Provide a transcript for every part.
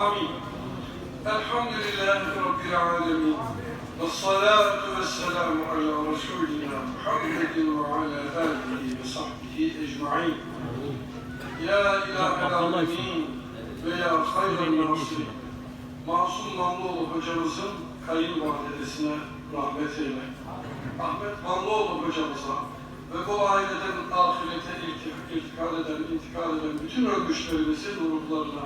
Amin. Elhamdülillahi Rabbil alemin. Ve ve selamu ala Resulina Muhammedin ve ala alihi ve sahbihi ecma'in. Ya ilahel alemin ve ya hayran nasir. Masum Mamlıoğlu hocamızın kayınvalidesine rahmet eyle. Ahmet Mamlıoğlu hocamıza ve bu aileden ahirete iltikal eden, intikal bütün ölmüşlerimizin ruhlarına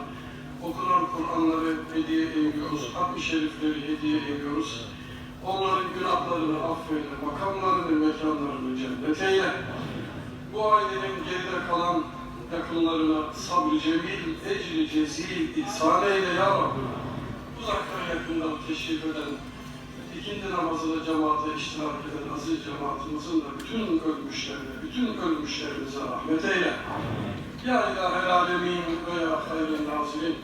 okunan Kur'anları hediye ediyoruz, Hatmi Şerifleri hediye ediyoruz. Onların günahlarını affeyle, makamlarını, mekanlarını cennet eyle. Bu ailenin geride kalan yakınlarına sabr-ı cemil, ecri cezil, ihsan eyle ya Rabbi. Uzaktan yakından teşrif eden, ikindi namazına cemaate iştirak eden aziz cemaatimizin de bütün ölmüşlerine, bütün ölmüşlerimize rahmet eyle. Ya ilahel alemin ve ya hayrın nazirin.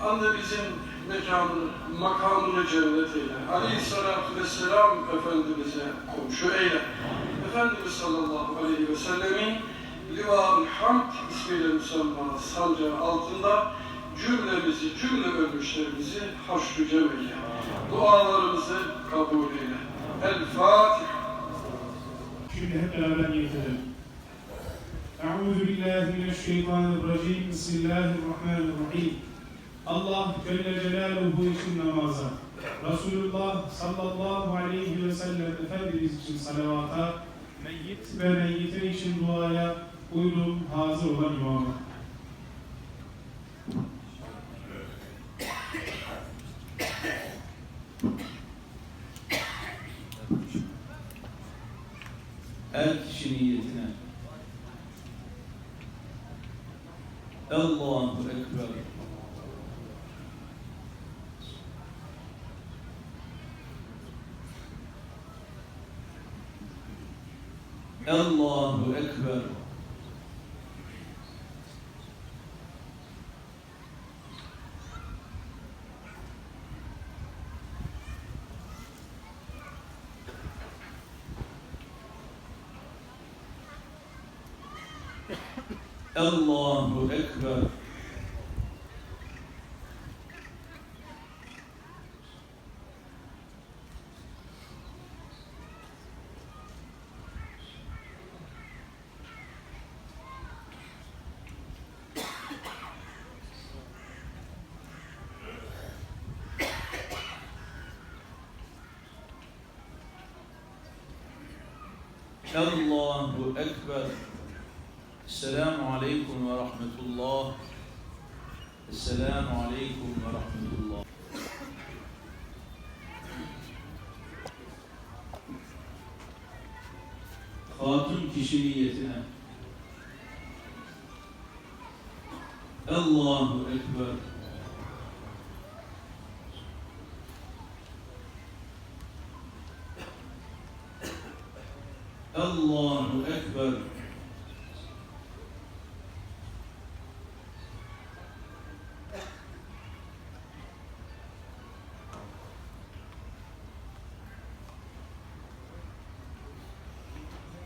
Annemizin mekanını, makamını cennet eyle. Aleyhissalatu vesselam Efendimiz'e komşu eyle. Efendimiz sallallahu aleyhi ve sellemin Liva-ül Hamd ismiyle müsemma sancağı altında cümlemizi, cümle ölmüşlerimizi haşr-ı. Dualarımızı kabul eyle. El-Fatiha. Şimdi hep beraber niyet edelim. Euzu billahi mineşşeytanirracim. Bismillahirrahmanirrahim. Allah Celle Celaluhu için namaza, Resulullah sallallahu aleyhi ve sellem Efendimiz için salavata, meyyit ve meyyite için duaya uygun hazır olan imama. Allahu Ekber. Allahu Ekber. Allahu Ekber. Allahu Ekber. السلام عليكم ورحمة الله. السلام عليكم ورحمة الله. خاتم كشريتنا. الله أكبر. الله أكبر.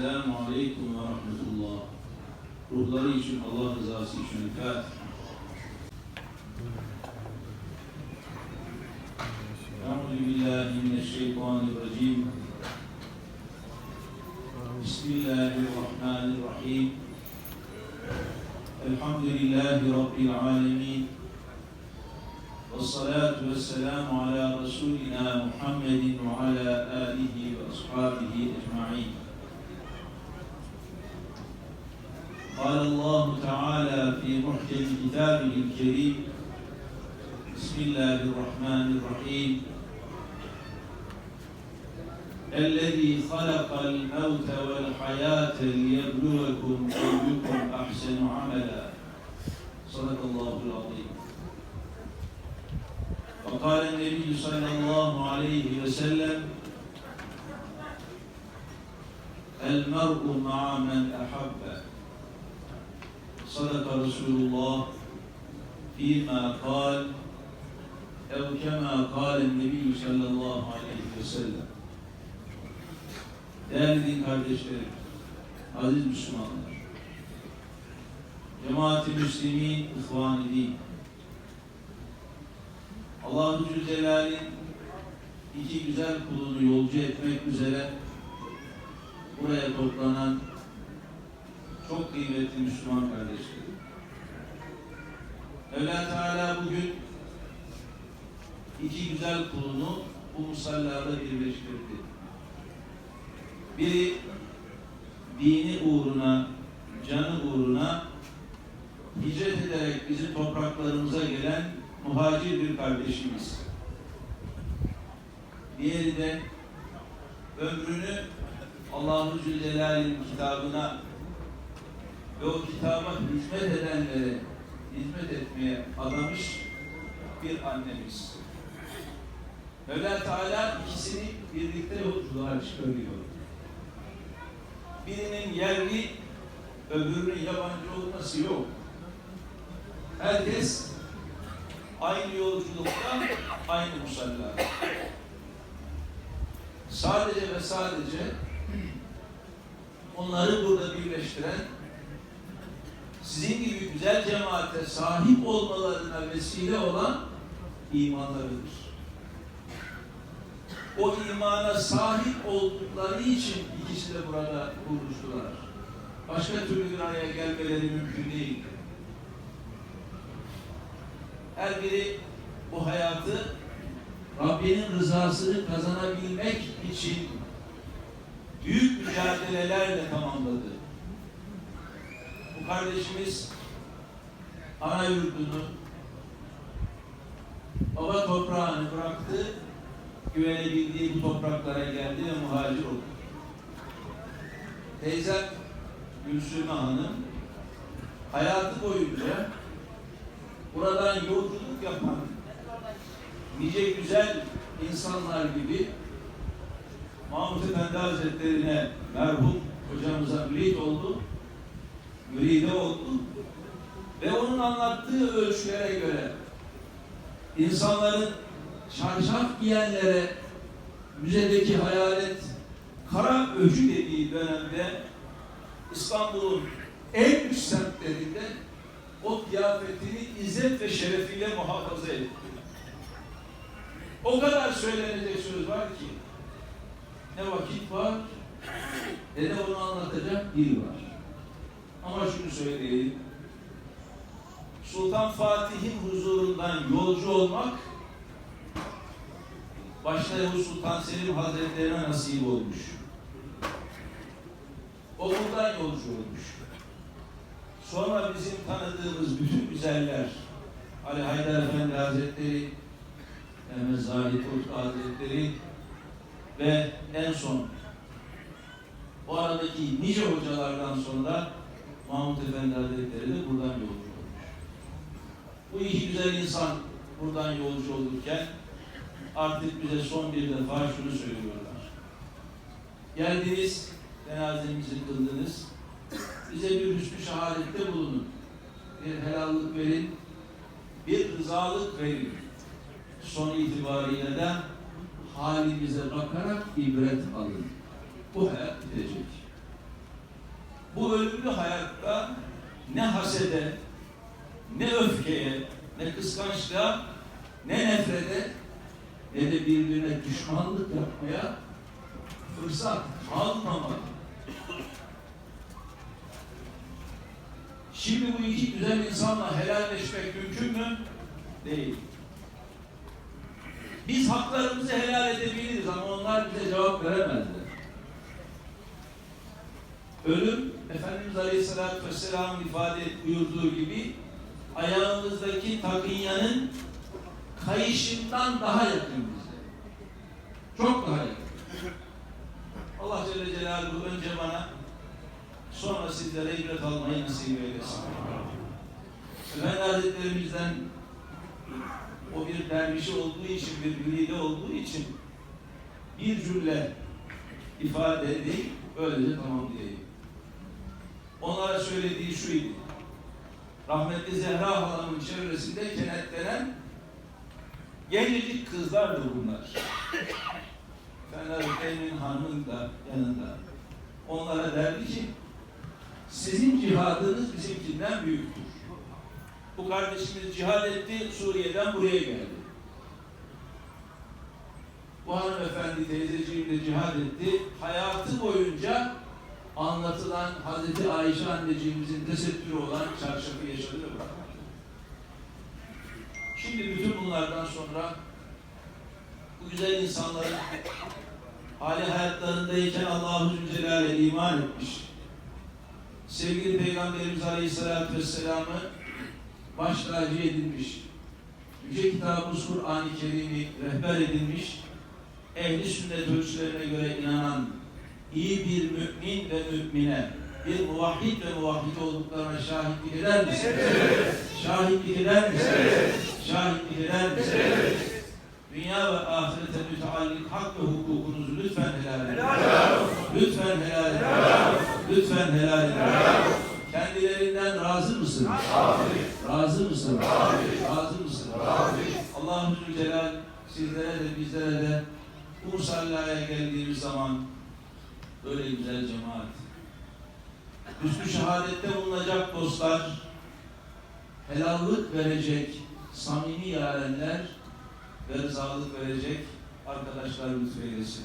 Esselamu Aleyküm ve Rahmetullah. Ruhları için, Allah rızası için Fatiha. أعوذ بالله من الشيطان الرجيم بسم الله الرحمن الرحيم الحمد لله رب العالمين والصلاة والسلام على رسولنا محمد وعلى آله وأصحابه أجمعين قال الله تعالى في محكم كتابه الكريم. بسم الله الرحمن الرحيم. الذي خلق الموت والحياة ليبلوكم أيكم أحسن عملا. صدق الله العظيم. وقال النبي صلى الله عليه وسلم المرء مع من أحب صدق رسول الله فيما قال أو كما قال النبي صلى الله عليه وسلم Değerli din kardeşlerim, aziz Müslümanlar, cemaat-i müslimin, ihvan-ı din, Allah-u Zülcelal'in iki güzel kulunu yolcu etmek üzere buraya toplanan çok kıymetli Müslüman kardeşlerim. Mevla Teala bugün iki güzel kulunu bu musallada birleştirdi. Biri dini uğruna, canı uğruna hicret ederek bizim topraklarımıza gelen muhacir bir kardeşimiz. Diğeri de ömrünü Allahu Zülcelal'in kitabına ve o kitaba hizmet edenlere hizmet etmeye adamış bir annemiz. Mevla Teala ikisini birlikte yolculuğa çıkarıyor. Birinin yerli, öbürünün yabancı olması yok. Herkes aynı yolculukta, aynı musalla. Sadece ve sadece onları burada birleştiren sizin gibi güzel cemaate sahip olmalarına vesile olan imanlarıdır. O imana sahip oldukları için ikisi de burada buluştular. Başka türlü bir araya gelmeleri mümkün değil. Her biri bu hayatı Rabbinin rızasını kazanabilmek için büyük mücadelelerle tamamladı. Bu kardeşimiz ana yurdunu, baba toprağını bıraktı, güvenebildiği bu topraklara geldi ve muhacir oldu. Teyzem Gülsüme Hanım hayatı boyunca buradan yolculuk yapan nice güzel insanlar gibi Mahmut Efendi Hazretleri'ne merhum hocamıza mürit oldu, müride oldu ve onun anlattığı ölçülere göre insanların çarşaf giyenlere müzedeki hayalet kara öcü dediği dönemde İstanbul'un en üst semtlerinde o kıyafetini izzet ve şerefiyle muhafaza etti. O kadar söylenecek söz var ki ne vakit var ne de onu anlatacak dil var. Ama şunu söyleyeyim. Sultan Fatih'in huzurundan yolcu olmak başta Yavuz Sultan Selim Hazretlerine nasip olmuş. O buradan yolcu olmuş. Sonra bizim tanıdığımız bütün güzeller, Ali Haydar Efendi Hazretleri, Mehmet Zahid Hazretleri ve en son o aradaki nice hocalardan sonra Mahmut Efendi Hazretleri de buradan yolcu olmuş. Bu iki güzel insan buradan yolcu olurken artık bize son bir defa şunu söylüyorlar. Geldiniz, cenazemizi kıldınız, bize bir hüsnü şehadette bulunun. Bir helallik verin, bir rızalık verin. Son itibariyle de halimize bakarak ibret alın. Bu hayat bitecek. Bu ölümlü hayatta ne hasede, ne öfkeye, ne kıskançlığa, ne nefrete, ne de birbirine düşmanlık yapmaya fırsat kalmamalı. Şimdi bu iki güzel insanla helalleşmek mümkün mü? Değil. Biz haklarımızı helal edebiliriz ama onlar bize cevap veremezler. Ölüm, Efendimiz Aleyhisselatü Vesselam ifade buyurduğu gibi ayağımızdaki takınyanın kayışından daha yakın bize. Çok daha yakın. Allah Celle Celaluhu önce bana sonra sizlere ibret almayı nasip eylesin. Efendi Hazretlerimizden o bir dervişi olduğu için, bir müridi olduğu için bir cümle ifade edeyim, böylece tamamlayayım. Onlara söylediği şuydu. Rahmetli Zehra halamın çevresinde kenetlenen gencecik kızlardır bunlar. Fener Emin Hanım'ın da yanında. Onlara derdi ki, sizin cihadınız bizimkinden büyüktür. Bu kardeşimiz cihad etti, Suriye'den buraya geldi. Bu hanımefendi teyzeciğim de cihad etti. Hayatı boyunca anlatılan Hazreti Ayşe anneciğimizin tesettürü olan çarşafı yaşadı ve bırakmadı. Şimdi bütün bunlardan sonra bu güzel insanların hali hayatlarındayken Allah-u Zülcelal'e iman etmiş. Sevgili Peygamberimiz Aleyhisselatü Vesselam'ı baş edilmiş. Yüce kitabımız Kur'an-ı Kerim'i rehber edilmiş. Ehli sünnet ölçülerine göre inanan iyi bir mümin ve mümine bir muvahhid ve muvahhid olduklarına şahitlik eder misin? Şahitlik eder misin? Şahitlik eder misin? Dünya ve ahirete müteallik hak ve hukukunuzu lütfen helal edin. Lütfen helal edin. Lütfen helal edin. Kendilerinden razı mısın? Razı mısın? Razı mısın? Allahu Zülcelal sizlere de bizlere de bu musallaya geldiğimiz zaman böyle güzel cemaat. Üstü şehadette bulunacak dostlar, helallık verecek samimi yarenler ve rızalık verecek arkadaşlar lütfeylesin.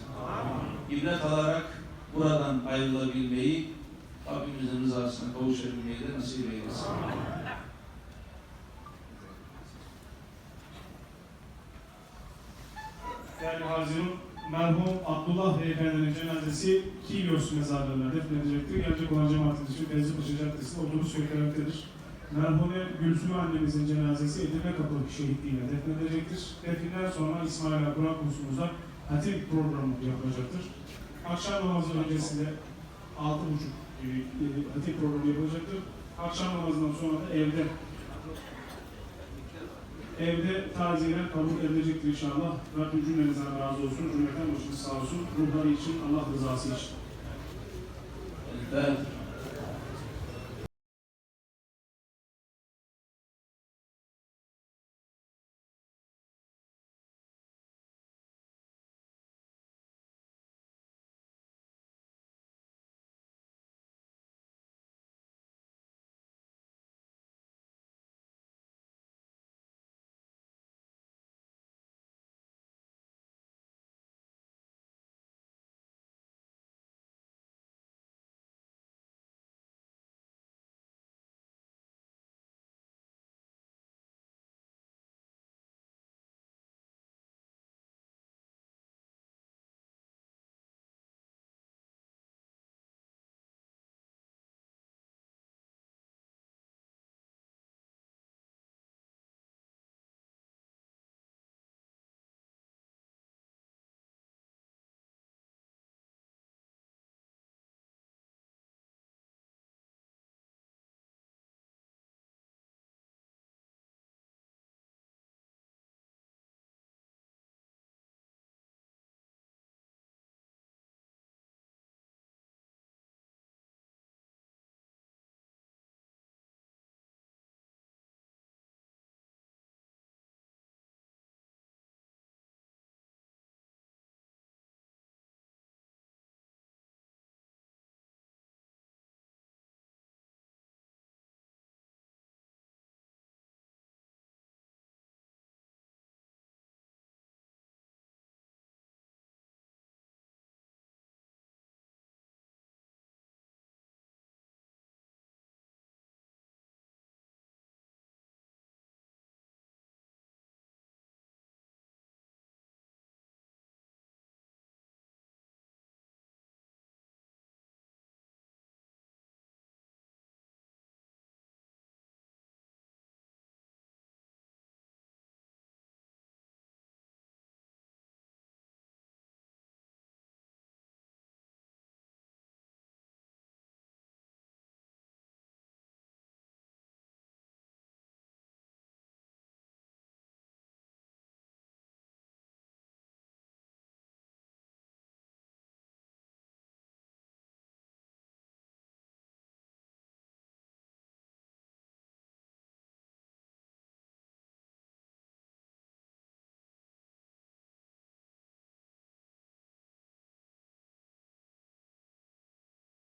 İbret alarak buradan ayrılabilmeyi, Rabbimizin rızasına kavuşabilmeyi de nasip eylesin. Değerli Hazirun, merhum Abdullah Beyefendi'nin cenazesi Kilyos mezarlığına defnedilecektir. Gelecek olan cemaatin için Fezlipaşa Caddesi'nde olduğunu söylenmektedir. Merhume Gülsüm annemizin cenazesi Edirne Kapı şehitliğine defnedilecektir. Definden sonra İsmail Burak kursumuzda hatip programı yapılacaktır. Akşam namazı öncesinde 6.30 gibi hatip programı yapılacaktır. Akşam namazından sonra da evde Evde taziyeler kabul edilecektir inşallah. Rabbim cümlenizden razı olsun. Cümleten başınız sağ olsun. Ruhları için, Allah rızası için. Evet.